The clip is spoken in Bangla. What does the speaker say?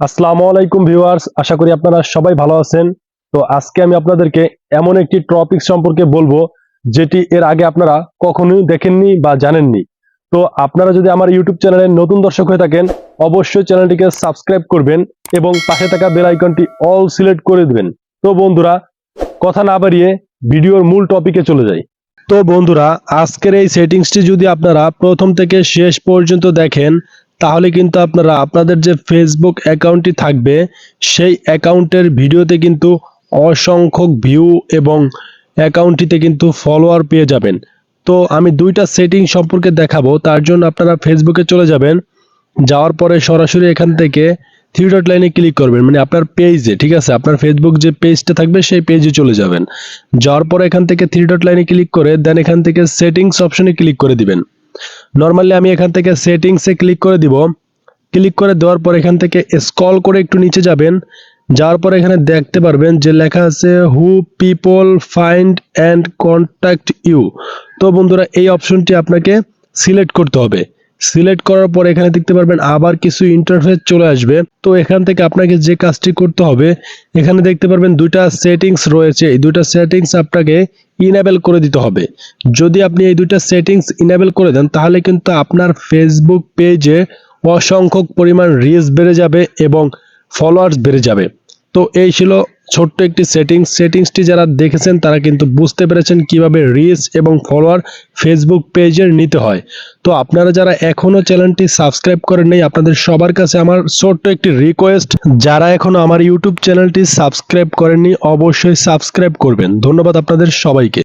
আসসালামু আলাইকুম ভিউয়ার্স, আশা করি আপনারা সবাই ভালো আছেন। তো আজকে আমি আপনাদেরকে এমন একটি টপিক সম্পর্কে বলব, যেটি এর আগে আপনারা কখনোই দেখেননি বা জানেননি। তো আপনারা যদি আমার ইউটিউব চ্যানেলে নতুন দর্শক হয়ে থাকেন, অবশ্যই চ্যানেলটিকে সাবস্ক্রাইব করবেন এবং পাশে থাকা বেল আইকনটি অল সিলেক্ট করে দিবেন। তো বন্ধুরা, কথা না বাড়িয়ে ভিডিওর মূল টপিকে চলে যাই। তো বন্ধুরা, আজকের এই সেটিংসটি যদি আপনারা প্রথম থেকে শেষ পর্যন্ত দেখেন তাহলে কিন্তু আপনারা আপনাদের যে ফেসবুক অ্যাকাউন্টটি থাকবে, সেই অ্যাকাউন্টের ভিডিওতে কিন্তু অসংখ্য ভিউ এবং অ্যাকাউন্টটিতে কিন্তু ফলোয়ার পেয়ে যাবেন। তো আমি দুইটা সেটিং সম্পর্কে দেখাবো, তার জন্য আপনারা ফেসবুকে চলে যাবেন, যাওয়ার পরে সরাসরি এখান থেকে থ্রি ডট লাইনে ক্লিক করবেন মানে আপনার পেজে ঠিক আছে? আপনার ফেসবুক যে পেজটা থাকবে, সেই পেজে চলে যাবেন। যাওয়ার পরে এখান থেকে থ্রি ডট লাইনে ক্লিক করে দেন এখান থেকে সেটিংস অপশনে ক্লিক করে দিবেন। নর্মালি আমি এখান থেকে সেটিংসে ক্লিক করে দিব। ক্লিক করে দেওয়ার পর এখান থেকে স্কল করে একটু নিচে যাবেন। যাওয়ার পর এখানে দেখতে পারবেন যে লেখা আছে who people find and contact you তো বন্ধুরা, এই অপশনটি আপনাকে সিলেক্ট করতে হবে। সিলেক্ট করার পর এখানে দেখতে পারবেন আবার কিছু ইন্টারফেস চলে আসবে। তো এখান থেকে আপনাকে যে কাজটি করতে হবে, এখানে দেখতে পারবেন দুইটা সেটিংস রয়েছে। এই দুইটা সেটিংস আপনাকে ইনেবল করে দিতে হবে। যদি আপনি এই দুইটা সেটিংস ইনেবল করে দেন, তাহলে কিন্তু আপনার ফেসবুক পেজে অসংখ্য পরিমাণ রিচ বেড়ে যাবে এবং ফলোয়ার্স বেড়ে যাবে। তো এই ছিল ছোট্ট একটি সেটিংস সেটিংসটি যারা দেখেছেন তারা কিন্তু বুঝতে পেরেছেন কীভাবে রিচ এবং ফলোয়ার ফেসবুক পেজের নিতে হয়। তো আপনারা যারা এখনও চ্যানেলটি সাবস্ক্রাইব করেন নাই, আপনাদের সবার কাছে আমার ছোট্ট একটি রিকোয়েস্ট যারা এখনও আমার ইউটিউব চ্যানেলটি সাবস্ক্রাইব করেননি, অবশ্যই সাবস্ক্রাইব করবেন। ধন্যবাদ আপনাদের সবাইকে।